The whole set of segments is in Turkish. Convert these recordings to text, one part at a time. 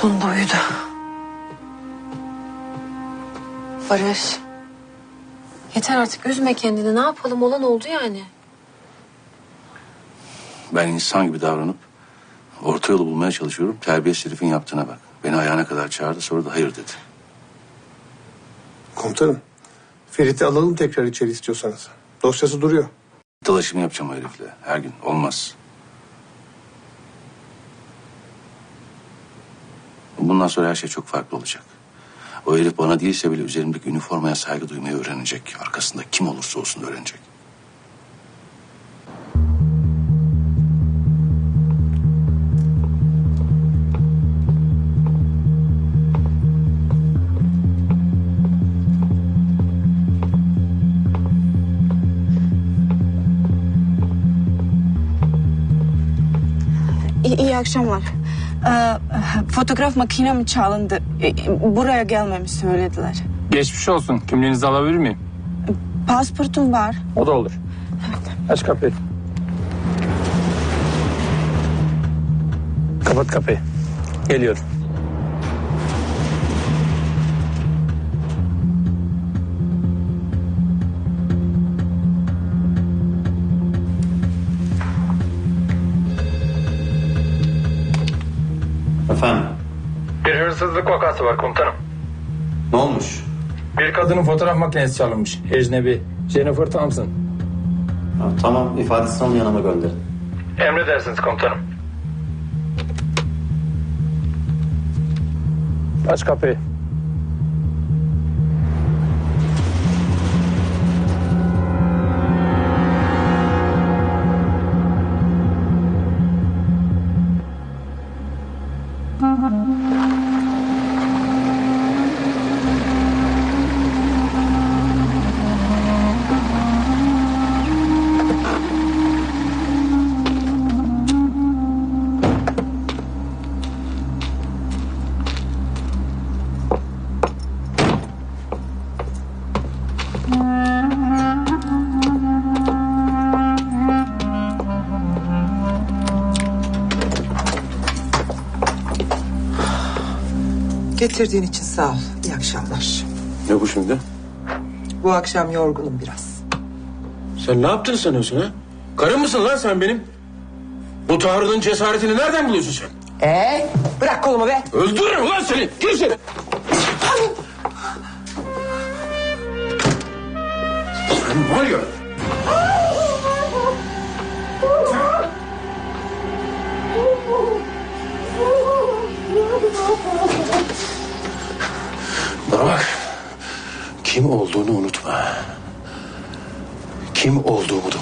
Sonunda uyudu. Barış. Yeter artık üzme kendini. Ne yapalım olan oldu yani. Ben insan gibi davranıp orta yolu bulmaya çalışıyorum. Terbiyesiz herifin yaptığına bak. Beni ayağına kadar çağırdı sonra da hayır dedi. Komutanım. Ferit'i alalım tekrar içeri istiyorsanız. Dosyası duruyor. Dalaşımı yapacağım o herifle her gün. Olmaz. Bundan sonra her şey çok farklı olacak. O herif bana değilse bile üzerimdeki üniformaya saygı duymayı öğrenecek. Arkasında kim olursa olsun öğrenecek. İyi, iyi akşamlar. Ee, fotoğraf makinem çalındı. Ee, Buraya gelmemi söylediler. Geçmiş olsun. Kimliğinizi alabilir miyim? Pasportum var. O da olur. Aç kapıyı. Kapat kapıyı. Geliyorum. Hırsızlık vakası var komutanım. ne olmuş? Bir kadının fotoğraf makinesi çalınmış. Ecnebi. Jennifer Thompson. Ha, tamam, ifadesini alın yanıma gönderin. Emredersiniz komutanım. Aç kapıyı. Getirdiğin için sağ ol. İyi akşamlar. Ne bu şimdi? Bu akşam yorgunum biraz. Sen ne yaptığını sanıyorsun ha? Karın mısın lan sen benim? Bu taarruzun cesaretini nereden buluyorsun sen? Ee, bırak kolumu be. Öldürürüm lan seni. Gir içeri. Kim olduğumu da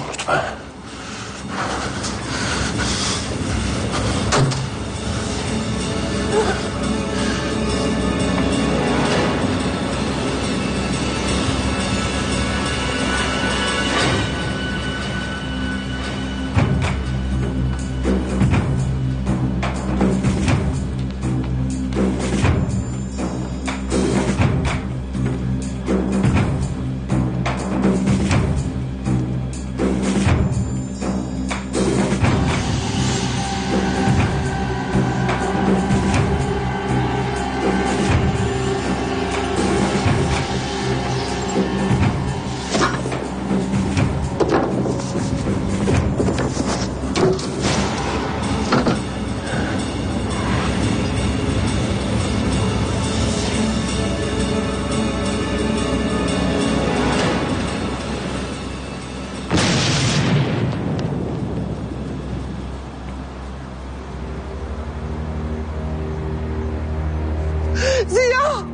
Ziya!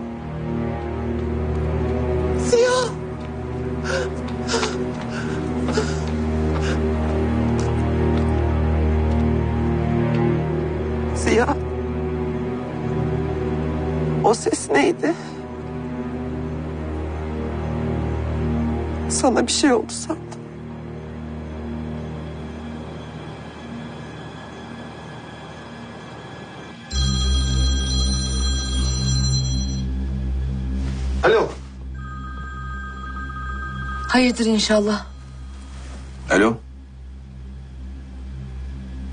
Ziya! Ziya! O ses neydi? Sana bir şey oldu sandım. Alo. Hayırdır inşallah. Alo?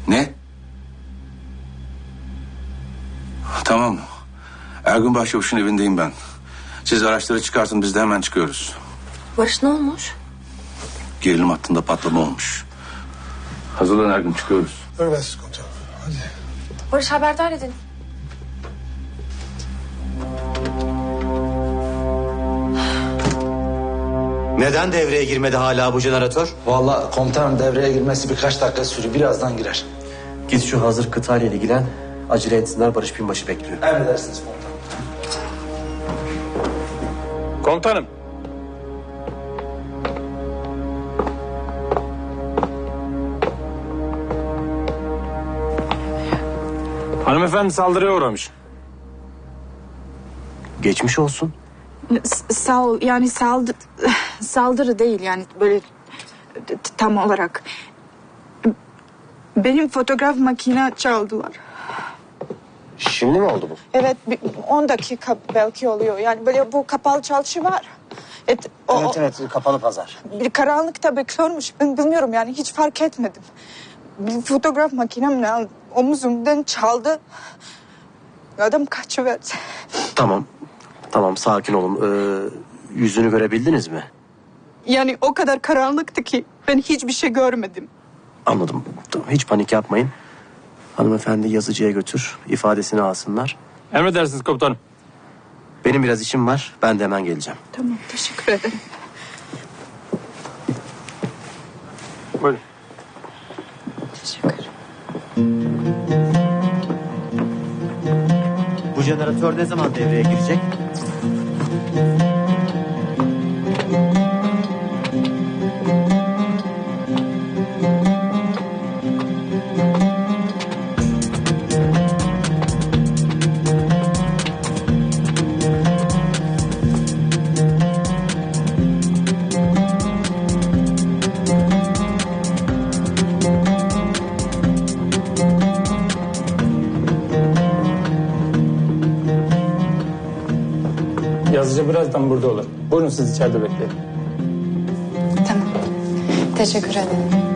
Ne? Tamam. Ergun Başçavuş'un evindeyim ben. Siz araçları çıkartın biz de hemen çıkıyoruz. Barış ne olmuş? Gerilim hattında patlama olmuş. Hazırlan Ergun çıkıyoruz. Ölmezsiz komutanım. Hadi. Barış haberdar edin. Neden devreye girmedi hala bu jeneratör? Vallahi komutanım devreye girmesi birkaç dakika sürüyor. Birazdan girer. Git şu hazır kıtayla ilgilen. Acele etsinler Barış Binbaşı bekliyor. Emredersiniz komutanım. Komutanım. Hanımefendi saldırıya uğramış. Geçmiş olsun. S- Sağ ol yani saldı, saldırı değil yani böyle t- tam olarak. Benim fotoğraf makine çaldılar. Şimdi mi oldu bu? Evet bir 10 dakika belki oluyor. Yani böyle bu kapalı çalışı var. Et, o, Evet evet kapalı pazar. bir karanlıkta bekliyormuş. Ben bilmiyorum yani hiç fark etmedim. Bir fotoğraf makinemle al- omuzumdan çaldı. Adam kaçıverdi. Tamam. Tamam sakin olun. Ee, yüzünü görebildiniz mi? Yani o kadar karanlıktı ki ben hiçbir şey görmedim. Anladım. Tamam, hiç panik yapmayın. Hanımefendi yazıcıya götür. ifadesini alsınlar. Emredersiniz komutanım. Benim biraz işim var. Ben de hemen geleceğim. Tamam teşekkür ederim. Buyurun. Teşekkür. Bu jeneratör ne zaman devreye girecek? Yazıcı birazdan burada olur. Buyurun siz içeride bekleyin. Tamam. Teşekkür ederim.